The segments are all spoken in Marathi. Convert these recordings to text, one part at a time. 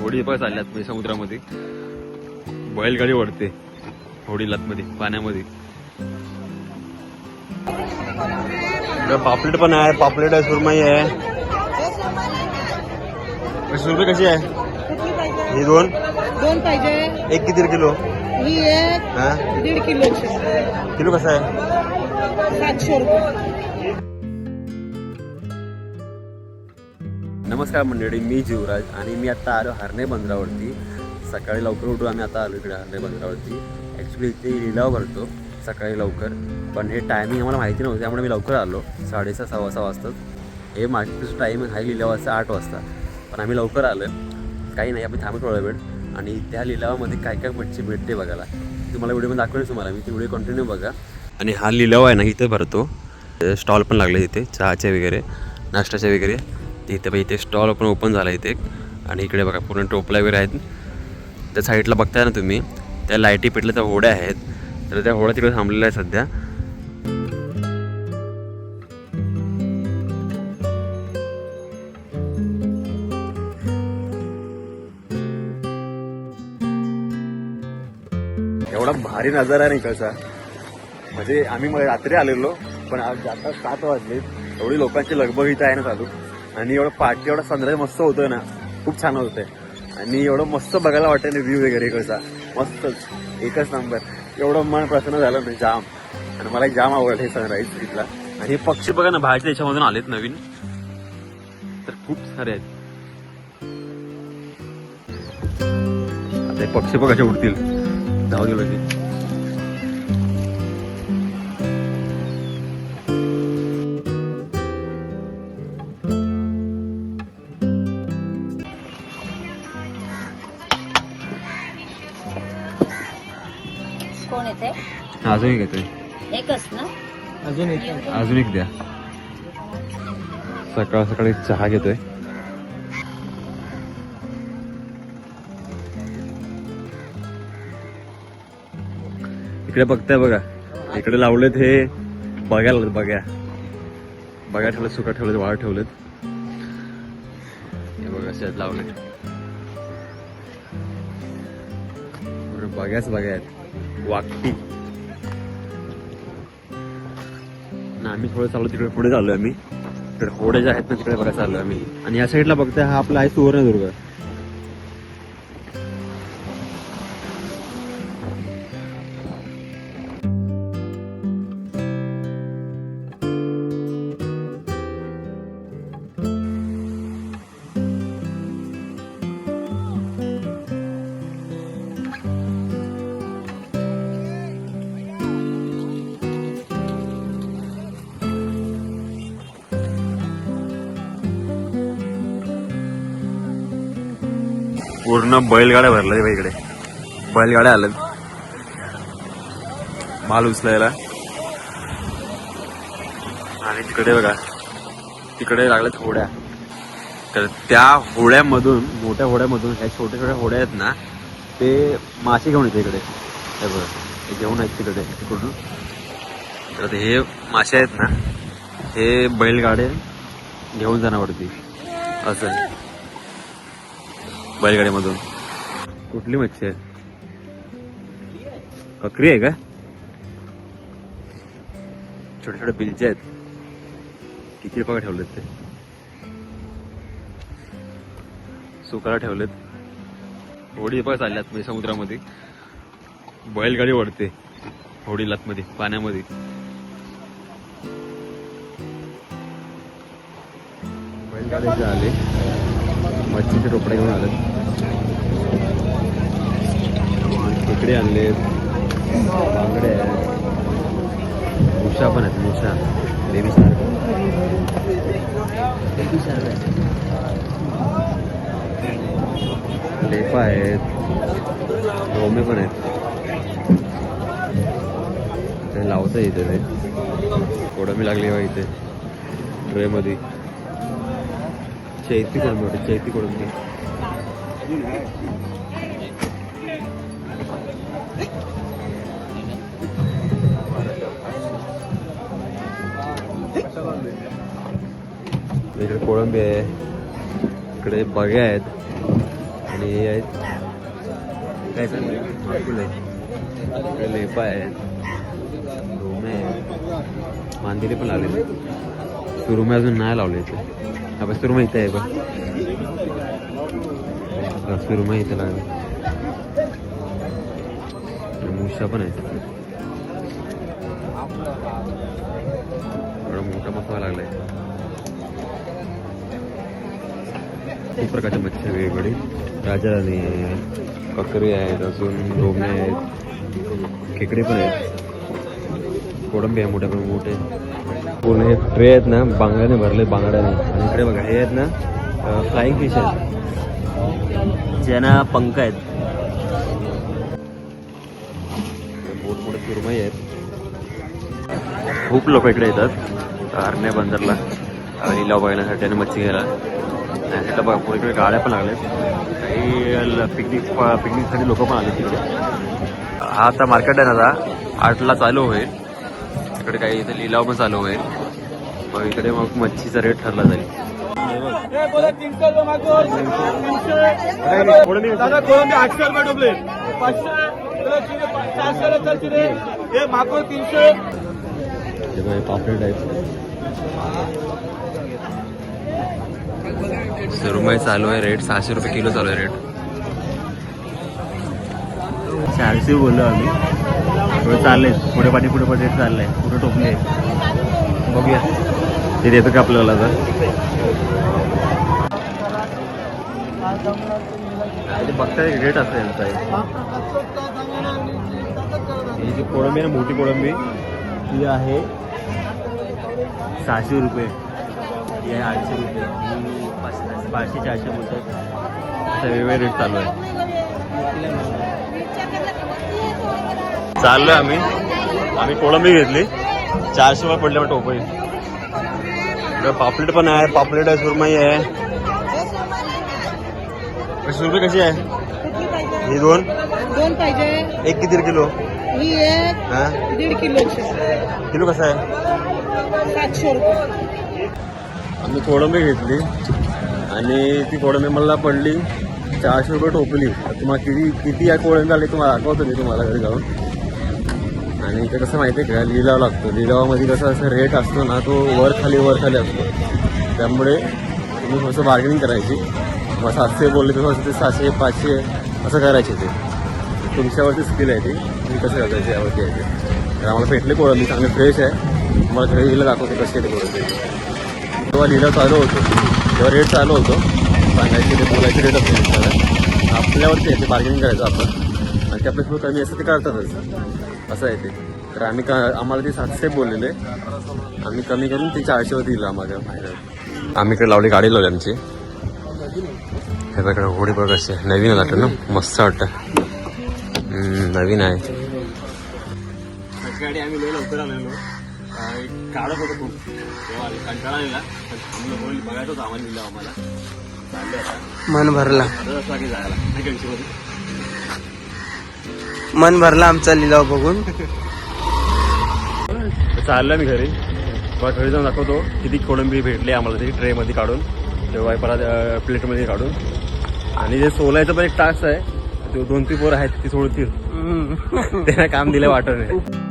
होडी पण चालल्यात म्हणजे समुद्रामध्ये. बैलगाडी ओढते होडी मध्ये पाण्यामध्ये. पापलेट पण आहे पापलेट आहे सुरमई आहे. सुरमई कशी आहे? ही दोन? दोन पाहिजे. एक किती किलो? ही एक हा? दीड किलोची किलो कसं आहे? सातशे रुपये. नमस्कार मंडळी मी जीवराज आणि मी आता आलो हरणे बंदरावरती. सकाळी लवकर उठून आम्ही आता आलो इकडे हरणे बंदरावरती. ॲक्च्युली इथे लिलाव भरतो सकाळी लवकर पण हे टायमिंग आम्हाला माहिती नव्हतं त्यामुळे मी लवकर आलो. साडेसहा सव्वा सहा वाजतात हे मार्केटचं टायमिंग आहे लिलावाचं आठ वाजता. पण आम्ही लवकर आलो काही नाही आपण थांबत थोडा वेळ. आणि त्या लिलावामध्ये काय काय मच्छी भेटते बघायला. तुम्हाला व्हिडिओमध्ये दाखवेल तुम्हाला मी ती व्हिडिओ कंटिन्यू बघा. आणि हा लिलाव आहे ना इथे भरतो. स्टॉल पण लागले तिथे चहाचे वगैरे नाश्त्याचे वगैरे. इथे बघा इथे स्टॉल पण ओपन झाला इथे. आणि इकडे बघा पूर्ण टोपला वगैरे आहेत. त्या साईडला बघताय ना तुम्ही त्या लाईटी पेटल्या त्या होड्या आहेत. तर त्या होड्या तिकडे थांबलेल्या आहेत सध्या. एवढा भारी नजारा आहे इकडचा म्हणजे आम्ही मग रात्री आलेलो पण आज आता सात वाजले. एवढी लोकांची लगबग इथं आहे ना चालू. आणि एवढं पाठी एवढा सनराईज मस्त होतोय ना. खूप छान होतंय. आणि एवढं मस्त बघायला वाटतं ना व्ह्यू वगैरे इकडचा. मस्तच एकच नंबर एवढं मन प्रसन्न झालं ना जाम. आणि मला जाम आवडलं हे सनराईज इथला आणि हे पक्षी बघा ना बाहेरच्या देशामधून आलेत नवीन. तर खूप सारे आहेत. आता हे पक्षी बघा उठतील उडतील धाव दिलं की येते अजून एक येतोय एकच ना? अजून एक. अजून एक द्या. सकाळ सकाळी चहा घेतोय. इकडे बघताय बघा. इकडे लावलेत हे बघायला बघ्या. बघा ठेवलं सुका ठेवलेत वाळ ठेवलेत. हे बघा शेत लावलेत. बघ्याच बघा आहेत वाकटी ना आम्ही थोडं चालू तिकडे पुढे चाललो आम्ही. तिकडे होड्या ज्या आहेत ना तिकडे बघा चाललो आम्ही. आणि या साईडला बघताय हा आपला आहे सुवर्णदुर्ग. पूर्ण बैलगाड्या भरल्या बा इकडे. बैलगाड्या आल्या माल उचलायला. आणि तिकडे बघा तिकडे लागल्यात होड्या. तर त्या होड्यामधून मोठ्या होड्यामधून ह्या छोट्या छोट्या होड्या आहेत ना ते मासे घेऊन येते इकडे. हे बघा ते घेऊन आहेत तिकडे तिकडून. तर हे मासे आहेत ना हे बैलगाडे घेऊन जाणार वरती. असं. बैलगाडीमधून. कुठली मच्छी आहे? ककरी आहे का? छोटे छोटे बिलचे आहेत. किती रुपये ठेवलेत ते? सुकाला ठेवलेत. होडी पण चालल्यात म्हणजे समुद्रामध्ये. बैलगाडी ओढते. होडी लातमध्ये पाण्यामध्ये. बैलगाडी आले. मच्छीचे टोपडे घेऊन आले इकडे आणले. बांगडे आहेत. मुशा पण आहेत मुशा बेबी लेपा आहेत. रोमे पण आहेत. ते लावता इथे ते. कोडमी लागली बा इथे. ट्रेमध्ये. चैती कोळंबी होते चैती कोळंबी इकडे कोळंबी आहे इकडे बगे आहेत आणि हे आहेत. काय सांगू लेपा आहेत डोमे आहेत. मांदेले पण लावले सुरुमे अजून नाही लावले इथे. हा बस सुरुमा आहे बघ हा, सुरुमा इथे मुशा पण आहेत एवढा मोठा मसाला लागलाय खूप प्रकारच्या मच्छी आहे वेगवेगळी राजाराणी आहे बकरी आहेत अजून डोमे आहेत खेकडे पण आहेत कोडंबी आहे मोठ्या पण मोठे पूर्ण हे ट्रे आहेत ना बांगड्याने भरले बांगड्याने. आणि इकडे बघा हे आहेत ना फ्लाइंग फिश आहेत. ज्यांना पंख आहेत. मोठ मोठे सुरमई आहेत. खूप लोक इकडे येतात. आरण्या बंदरला. लिलाव बघण्यासाठी आणि मच्छी घ्यायला. आणि तिथं बघा पुढे इकडे गाड्या पण लागल्यात. काही पिकनिक पिकनिकसाठी लोक पण आले तिकडे. हा आता मार्केट आहे ना आता. आठला चालू होईल. इकडे काही इथे लिलाव पण चालू होईल मग इकडे मग मच्छीचा रेट ठरला जाईल आठशे रुपये डुबले. पाचशे हे मागो तीनशे सुरमई चालू आहे रेट सहाशे रुपये किलो चालू आहे रेट चारशे बोललो आम्ही. थोडं चाललंय पुढे पाठी पुढे पाठी चाललंय पुढे टोपले. बघूया. ते देतं का आपल्याला तर? ते बघताय रेट असं यांचा ही जी कोळंबी आहे ना मोठी कोळंबी ती आहे सहाशे रुपये. ही आहे आठशे रुपये. पाचशे चारशे बोलतात. वेगवेगळे रेट चालू आहे. चाललोय आम्ही. आम्ही कोळंबी घेतली. चारशे रुपये पडले मग टोपई पापलेट पण आहे पापलेट आहे सुरमई आहे. सुरमई कशी आहे? ही दोन? दोन पाहिजे. एक किती किलो? ही एक दीड किलोची. किलो कसं आहे? सातशे रुपये. आम्ही कोळंबी घेतली. आणि ती कोळंबी मला पडली. चारशे रुपये टोपली. तुम्हाला किती किती या कोळंबी आली तुम्हाला दाखवतो मी तुम्हाला घरी जाऊन? आणि इथे कसं माहिती आहे का? लिलाव लागतो. लिलावामध्ये कसं असं रेट असतो ना तो वर खाली वर खाली असतो. त्यामुळे तुम्ही थोडंसं बार्गेनिंग करायची. मग सातशे बोलले तर ते सातशे पाचशे असं करायचे ते. तुमच्यावरती स्किल आहे ती. तुम्ही कसं करायची यावरती आहे ते. तर आम्हाला भेटले कोळंबी चांगले फ्रेश आहे. मला घरी गेलं दाखवते कसे ते कोळंबी तेव्हा लिलाव चालू होतो तेव्हा रेट चालू होतो सांगायचे ते बोलायचे रेट असते आपल्यावरती आहे ते बार्गेनिंग करायचं आपण. आणि ते आपल्या थोडं कमी असतं ते करतातच. असं आहे ते. तर आम्ही का आम्हाला ते सातशे बोललेले. आम्ही कमी करून ते चारशेवर दिलं आम्हाला. फायनल आम्ही इकडे लावली गाडी लावली आमची. हे बघा होडी बघ कशी आहे. नवीन वाटतं ना? मस्त वाटतं. नवीन आहे. गाडी आम्ही लय लवकर आलेलो काढत होतो खूप. तेव्हा कंटाळा आलेला. पण थांबलो बोल बघायचं होतं आम्हाला. लिहिलं आम्हाला. चाललं आता. मन भरला. जायला. मन भरला आमचा लिलाव बघून. चाललं मी घरी. घरी जाऊन दाखवतो किती कोळंबी भेटले आम्हाला तरी ट्रेमध्ये काढून. तेव्हा परत प्लेटमध्ये काढून. आणि जे सोलायचं पण एक टास्क आहे ते दोन तीन पोरं आहेत ती सोडतील. त्यांना काम दिलं वाटत नाही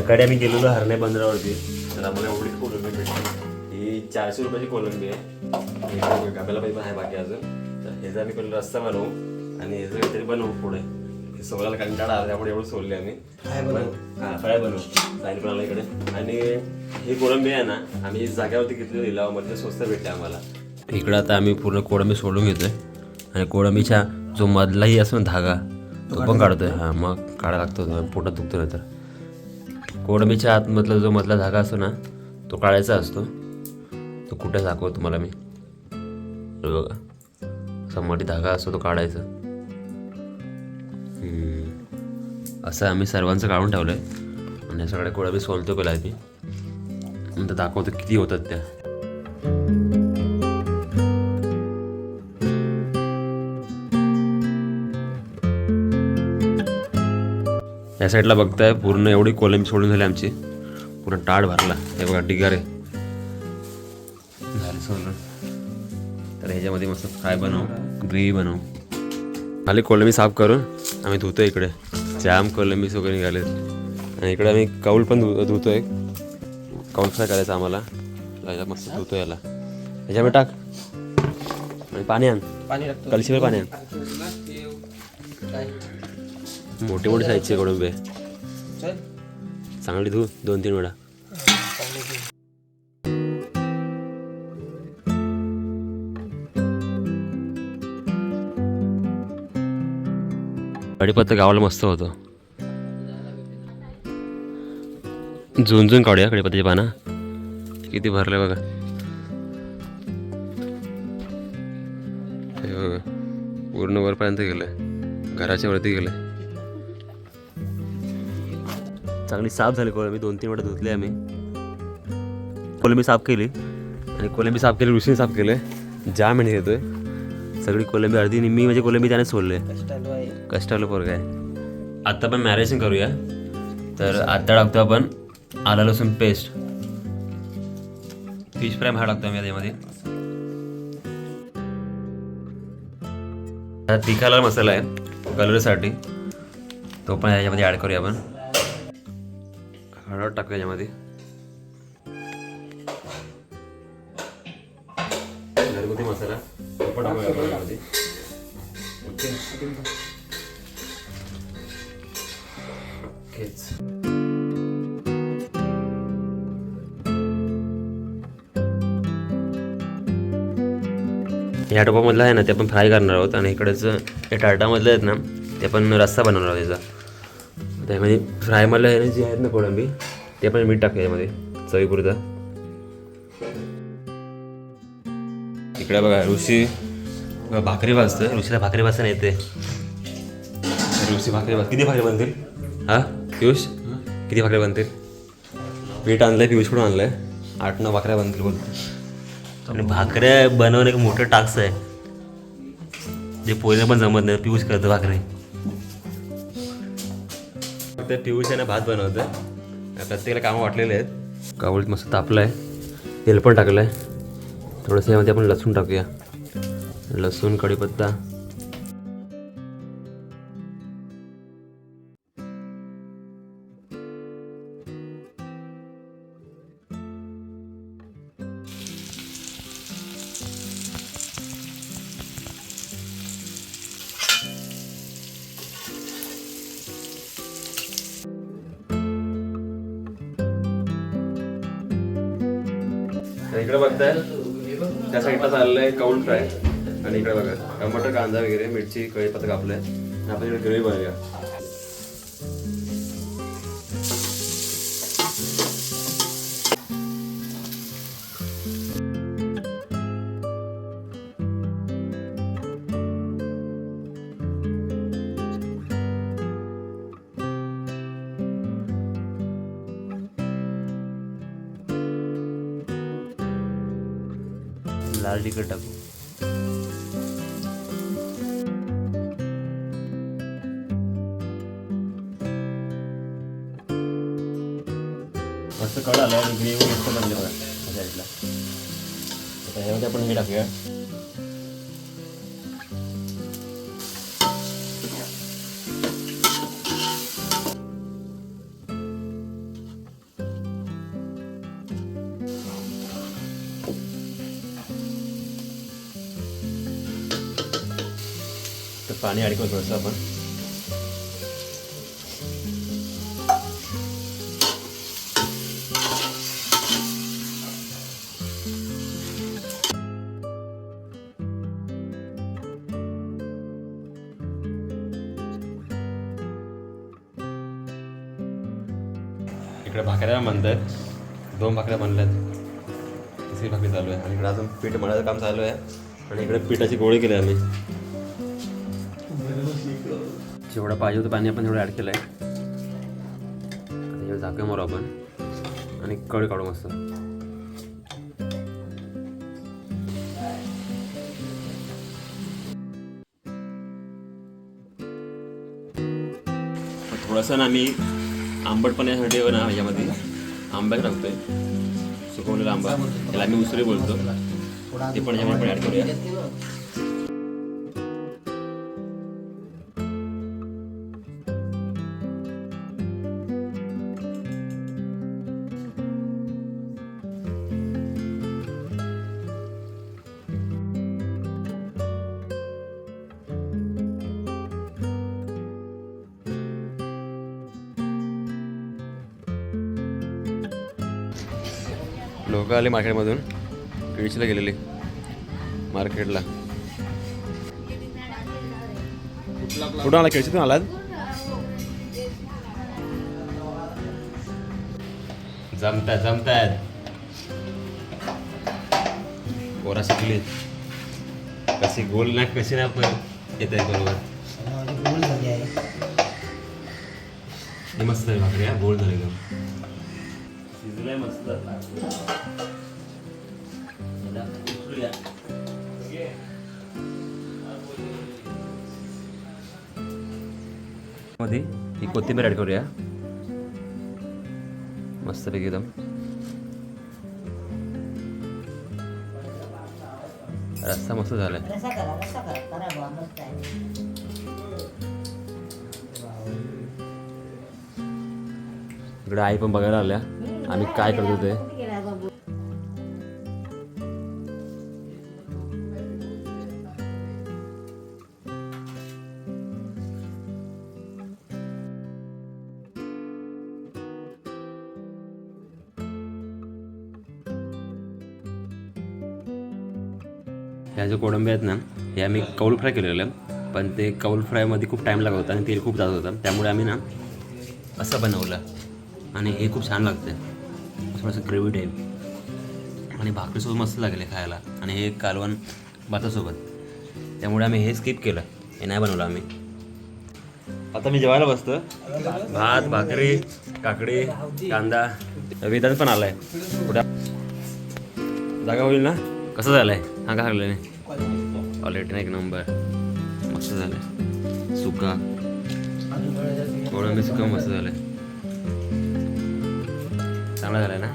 सकाळी आम्ही गेलेलो हरणे बंदरावरती. तर आम्हाला एवढीच कोलंबी भेटली. ही चारशे रुपयाची कोलंबी आहे. गाब्याला पाहिजे पण आहे बाकी अजून. तर हे जर आम्ही पहिलं रस्ता बनवू आणि हे जर काहीतरी बनवू पुढे. सोलायला कंटाळा आला त्यामुळे एवढं सोडले आम्ही. हा फ्राय बनवू. साईल पण इकडे. आणि ही कोळंबी आहे ना आम्ही जाग्यावरती घेतली लिलावामध्ये स्वस्त भेटले आम्हाला. इकडं आता आम्ही पूर्ण कोळंबी सोडून घेतोय. आणि कोळंबीच्या जो मधलाही असतो ना धागा तो पण काढतोय. हा मग काढायला लागतो पोटात दुखतो नाही तर कोळंबीच्या आतमधला जो मधला धागा असतो ना तो काढायचा असतो. तो कुठे दाखवतो तुम्हाला मी? बघा. असा मोठी धागा असतो तो काढायचा. असं आम्ही सर्वांचं काढून ठेवलं आहे आणि सगळ्या कोळंबी सोलतो केला आहे मी नंतर दाखवतो किती होतात त्या. या साईडला बघताय पूर्ण एवढी कोलंबी सोडून झाली आमची. पूर्ण टाळ भरला. हे बघा डिगारे झाले सोडून. तर ह्याच्यामध्ये मस्त फ्राय बनव ग्रेव्ही बनव. खाली कोलंबी साफ करून आम्ही धुतो इकडे. जाम कोलंबी वगैरे निघाले आणि इकडे आम्ही कौल पण धु धुतोय. कौल फ्राय करायचं आम्हाला. मस्त धुतो याला. ह्याच्यामध्ये टाक. आणि पाणी आण. कलशीवर पाणी आण. मोठे मोठे साईजचे कोळंबे चांगली धु दोन तीन वेळा. कढीपत्ता गावाला मस्त होतं. झुंजून काढूया कढीपत्त्याची पानं. किती भरले बघा. हे बघा. पूर्ण वरपर्यंत गेलंय. घराच्या वरती गेलंय. चांगली साफ झाली कोलंबी. दोन तीन वेळा धुतली आम्ही. कोलंबी साफ केली. आणि कोलंबी साफ केली ऋषीने साफ केलं जाम महिने येतोय सगळी कोलंबी अर्धी निम्मी म्हणजे कोलंबी त्याने सोडले कष्टाला पोरग आहे. आत्ता पण मॅरेजिंग करूया. तर आत्ता टाकतो आपण आला लसूण पेस्ट फिश फ्राय हा टाकतो आम्ही त्यामध्ये तिखाला मसाला आहे कलरसाठी तो पण याच्यामध्ये ॲड करूया आपण. हळद टाकू याच्यामध्ये. घरगुती मसाला. तो पण यामध्ये ओके? ह्या टोपामधलं आहे ना ते आपण फ्राय करणार आहोत. आणि इकडचं हे टाटामधलं आहेत ना ते आपण रस्सा बनवणार आहोत त्याचा त्यामध्ये फ्रायमधलं आहे ना जे आहेत ना कोळंबी ते पण मीठ टाकतो यामध्ये चवीपुरतं. इकडे बघा ऋषी भाकरी भाजतोय. ऋषीला भाकरी भाजता नाही येते. ऋषी भाकरी भाज किती भाकरी बनतील? हा? पियुष? किती भाकरी बनतील? पीठ आणलंय पियुषकडून आणलंय? आठ नऊ भाकऱ्या बनतील बोल. आणि भाकऱ्या बनवणं एक मोठं टास्क आहे. जे पोरीला पण जमत नाही पियुष करतं भाकरी. ते पियुष आहे भात बनवतं प्रत्येकाला कामं वाटलेले आहेत. कावळीत मस्त तापलं आहे तेल पण टाकलं आहे थोडंसं यामध्ये आपण लसूण टाकूया. लसूण कढीपत्ता इकडे बघताय त्या साईडला चाललंय काउंट फ्राय आणि इकडे बघा टमाटर कांदा वगैरे मिरची कढीपत्ता कापलंय. आणि आपण इकडे ग्रेव्ही बनवूया लाल तिखट टाकू. मस्त कळलं ग्रेव्ही मस्त बनले बघा त्या साईडला आता ह्यामध्ये आपण हे टाकूया. पाणी अडकवतो करू थोडंसं आपण. इकडे भाकऱ्या म्हणतात दोन भाकऱ्या बनल्यात. तिसरी भाकरी चालू आहे. आणि इकडे अजून पीठ मळायचं काम चालू आहे. आणि इकडे पिठाची गोळी केली आम्ही. जेवढं पाहिजे होतं पाणी आपण तेवढं ॲड केलं आहे त्याच्यावर मारू आपण. आणि कळ काढू मस्त. थोडासा ना आम्ही आंबट पण यासाठी ना यामध्ये आंब्याच टाकतोय. सुकवलेला आंबा. त्याला आम्ही उसरी बोलतो. ते पण यामध्ये पण ॲड करूया. आले मार्केटमधून. किडीचीला गेलेले. मार्केटला. कुठं आला? केळशीतून आलात? जमतात जमतात पोरा शिकली कशी गोल ना कशी ना पण येत आहे बरोबर हे मस्त आहे भाकरी गोल झाले एकदम शिजलंय मस्त. मध्ये ही कोथिंबीर ॲड करूया. मस्तपैकी एकदम. रस्सा मस्त झालाय. इकडे आई पण बघायला आल्या आम्ही काय करतो ते ह्या जे कोळंबे आहेत ना हे आम्ही कौल फ्राय केलेलं आहे. पण ते कौल फ्रायमध्ये खूप टाईम लागत होता आणि तेल खूप जात होतं. त्यामुळे आम्ही ना असं बनवलं. आणि हे खूप छान लागतं थोडंसं ग्रेव्ही टाईप आणि भाकरीसोबत मस्त लागले खायला. आणि हे कालवण भातासोबत. त्यामुळे आम्ही हे स्किप केलं. हे नाही बनवलं आम्ही. आता मी जेवायला बसतो भात भाकरी काकडी कांदा. वेदांत पण आलाय. कुठं? जागा होईल ना? कसं झालंय? सांगा लागलं नाही. ऑलरेडी एक नंबर मस्त झालंय. सुका. कोळंबी सुका मस्त झालंय. चांगला झालाय ना?